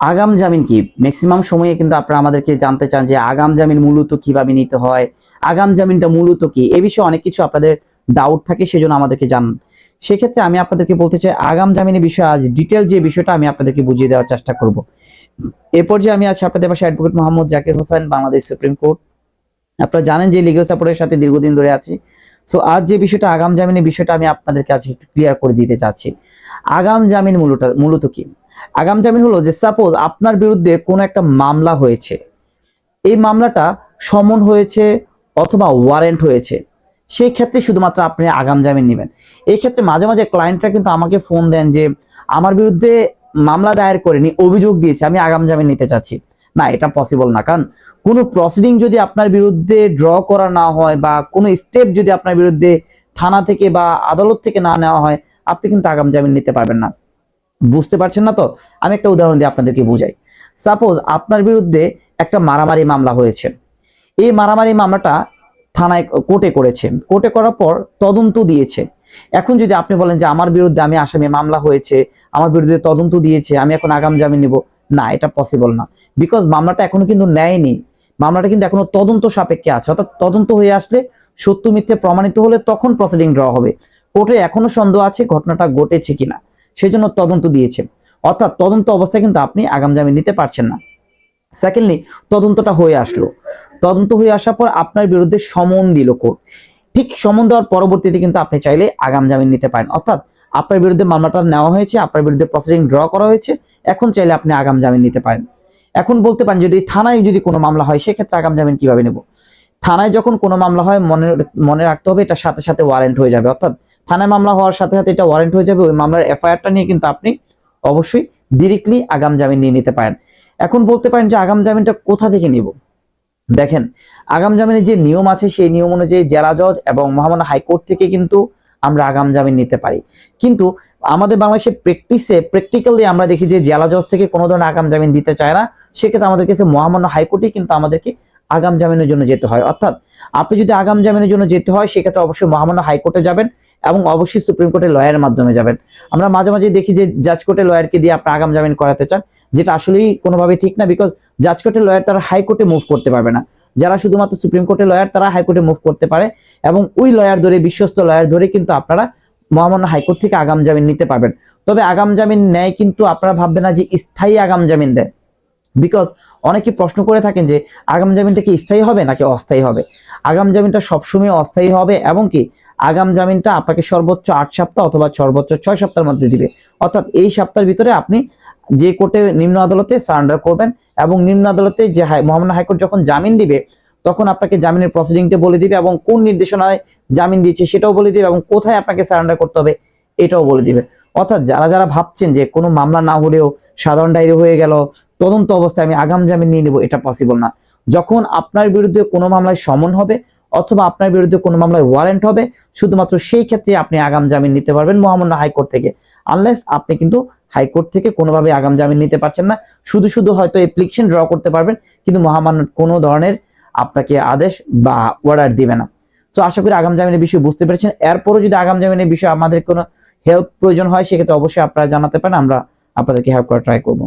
আগাম জামিন কি? ম্যাক্সিমাম সময়ে কিন্তু আপনারা আমাদেরকে জানতে চান যে আগাম জামিন মূলত কীভাবে নিতে হয়, আগাম জামিনটা মূলত কি? এ বিষয়ে অনেক কিছু আপনাদের ডাউট থাকে, সেজন্য আমাদেরকে জানান সেক্ষেত্রে আমি আপনাদেরকে বলতে চাই, আগাম জামিনের বিষয়ে আজ ডিটেল যে বিষয়টা আমি আপনাদেরকে বুঝিয়ে দেওয়ার চেষ্টা করব। এরপর যে আমি আছি আপনাদের পাশে advocate Mohammad Zakir Hossain, Bangladesh supreme court আপনারা জানেন যে লিগাল সাপোর্টের সাথে দীর্ঘদিন ধরে আছি। সো আজ যে বিষয়টা, আগাম জামিনের বিষয়টা আমি আপনাদেরকে একটু ক্লিয়ার করে দিতে চাচ্ছি। আগাম জামিন মূলত মূলত কি? আগাম জামিন হলো যে সাপোজ আপনার বিরুদ্ধে কোনো একটা মামলা হয়েছে। এই মামলাটা সমন হয়েছে অথবা ওয়ারেন্ট হয়েছে। সেই ক্ষেত্রে শুধুমাত্র আপনি আগাম জামিন নেবেন। এই ক্ষেত্রে মাঝে মাঝে ক্লায়েন্টরা কিন্তু আমাকে ফোন দেন যে, আমার বিরুদ্ধে মামলা দায়ের করেনি, অভিযোগ দিয়েছে, আমি আগাম জামিন নিতে চাচ্ছি। না, এটা পসিবল না। কারণ কোনো প্রসিডিং যদি আপনার বিরুদ্ধে ড্র করা না হয় বা কোনো স্টেপ যদি আপনার বিরুদ্ধে থানা থেকে বা আদালত থেকে না নেওয়া হয়, আপনি কিন্তু আগাম জামিন নিতে পারবেন না। বুঝতে পারছেন না তো? আমি একটা উদাহরণ দিয়ে আপনাদেরকে বুঝাই। সাপোজ আপনার বিরুদ্ধে একটা মারামারি মামলা হয়েছে। এই মারামারি মামলাটা থানায় কোর্টে করেছে। কোর্টে করার পর তদন্ত দিয়েছে। এখন যদি আপনি বলেন যে আমার বিরুদ্ধে আমি আসামি মামলা হয়েছে, আমার বিরুদ্ধে তদন্ত দিয়েছে, আমি এখন আগাম জামিন নিব, না, এটা পসিবল না। বিকজ মামলাটা এখনও কিন্তু নেয়নি। মামলাটা কিন্তু এখনও তদন্ত সাপেক্ষে আছে। অর্থাৎ তদন্ত হয়ে আসলে সত্য মিথ্যে প্রমাণিত হলে তখন প্রসিডিং ড্র হবে। কোর্টে এখনও সন্দেহ আছে ঘটনাটা ঘটেছে কিনা। সেই জন্য তদন্ত দিয়েছে। অর্থাৎ তদন্ত অবস্থায় কিন্তু আপনি আগাম জামিন নিতে পারছেন না। সেকেন্ডলি তদন্তটা হয়ে আসলো। তদন্ত হয়ে আসার পর আপনার বিরুদ্ধে সমন দিল কোর্ট। ঠিক সমন দেওয়ার পরবর্তীতে কিন্তু আপনি চাইলে আগাম জামিন নিতে পারেন। অর্থাৎ আপনার বিরুদ্ধে মামলাটা নেওয়া হয়েছে, আপনার বিরুদ্ধে প্রসিডিং ড্র করা হয়েছে, এখন চাইলে আপনি আগাম জামিন নিতে পারেন। এখন বলতে পারেন, যদি থানায় যদি কোনো মামলা হয়, সেক্ষেত্রে আগাম জামিন কীভাবে নেব? থানায় যখন কোনো মামলা হয়, মনে মনে রাখতে হবে এটা সাথে সাথে ওয়ারেন্ট হয়ে যাবে। অর্থাৎ থানায় মামলা হওয়ার সাথে সাথে এটা ওয়ারেন্ট হয়ে যাবে, ওই মামলার এফআইআরটা নিয়ে কিন্তু আপনি অবশ্যই ডিরেক্টলি আগাম জামিন নিয়ে নিতে পারেন। এখন বলতে পারেন যে আগাম জামিনটা কোথা থেকে নিব? দেখেন, আগাম জামিনের যে নিয়ম আছে, সেই নিয়ম অনুযায়ী জেলা জজ এবং মহামান্য হাইকোর্ট থেকে কিন্তু আমরা আগাম জামিন নিতে পারি। কিন্তু আমাদের বাংলাদেশের প্র্যাকটিসে প্র্যাকটিক্যালি আমরা দেখি যে জেলা জজ থেকে কোনো ধরনের আগাম জামিন দিতে চায় না। সেক্ষেত্রে আমাদের কাছে মহামান্য হাইকোর্টে কিন্তু আমাদেরকে আগাম জামিনের জন্য যেতে হয়। অর্থাৎ আপনি যদি আগাম জামিনের জন্য যেতে হয়, সেক্ষেত্রে অবশ্যই মহামান্য হাইকোর্টে যাবেন এবং অবশ্যই সুপ্রিম কোর্টের লয়ারের মাধ্যমে যাবেন। আমরা মাঝে মাঝে দেখি যে জাজ কোর্টের লয়ারকে দিয়ে আপনি আগাম জামিন করাতে চান, যেটা আসলেই কোনোভাবে ঠিক না বিকজ জাজ কোর্টের লয়ার তারা হাইকোর্টে মুভ করতে পারবে না। যারা শুধুমাত্র সুপ্রিম কোর্টের লয়ার তারা হাইকোর্টে মুভ করতে পারে এবং ওই লয়ার ধরে, বিশ্বস্ত লয়ার ধরে কিন্তু আপনারা মহামান্য হাইকোর্ট থেকে আগাম জামিন নিতে পারবেন। তবে আগাম জামিন নেয় কিন্তু আপনারা ভাববেন না যে স্থায়ী আগাম জামিন দেয় বিকজ অনেকে প্রশ্ন করে থাকেন যে আগাম জামিনটা কি স্থায়ী হবে নাকি অস্থায়ী হবে? আগাম জামিনটা সবসময় অস্থায়ী হবে এবং কি আগাম জামিনটা আপনাকে সর্বোচ্চ আট সপ্তাহ অথবা সর্বোচ্চ ছয় সপ্তাহের মধ্যে দিবে। অর্থাৎ এই সপ্তাহের ভিতরে আপনি যে কোর্টে নিম্ন আদালতে সারেন্ডার করবেন এবং নিম্ন আদালতে যে হাই মহামান্য হাইকোর্ট যখন জামিন দিবে তখন আপনাকে জামিনের প্রসিডিংটা বলে দিবে এবং কোন নির্দেশনায় জামিন দিয়েছে সেটাও বলে দিবে এবং কোথায় আপনাকে সারেন্ডার করতে হবে এটাও বলে দিবে। অর্থাৎ যারা যারা ভাবছেন যে কোনো মামলা না হলেও সাধারণ ডায়েরি হয়ে গেল, তদন্ত অবস্থায় আমি আগাম জামিন নিয়ে নেব, এটা পসিবল না। যখন আপনার বিরুদ্ধে কোনো মামলায় সমন হবে অথবা আপনার বিরুদ্ধে কোনো মামলায় ওয়ারেন্ট হবে, শুধুমাত্র সেই ক্ষেত্রে আপনি আগাম জামিন নিতে পারবেন মহামান্য হাইকোর্ট থেকে। আনলেস আপনি কিন্তু হাইকোর্ট থেকে কোনোভাবে আগাম জামিন নিতে পারছেন না। শুধু শুধু হয়তো অ্যাপ্লিকেশন ড্র করতে পারবেন, কিন্তু মহামান্য কোনো ধরনের আপনাকে আদেশ বা অর্ডার দিবে না। তো আশা করি আগাম জামিনের বিষয়ে বুঝতে পেরেছেন। এরপরও যদি আগাম জামিনের বিষয়ে আমাদের কোনো হেল্প প্রয়োজন হয়, সেক্ষেত্রে অবশ্যই আপনারা জানাতে পারেন, আমরা আপনাদেরকে হেল্প করার ট্রাই করব।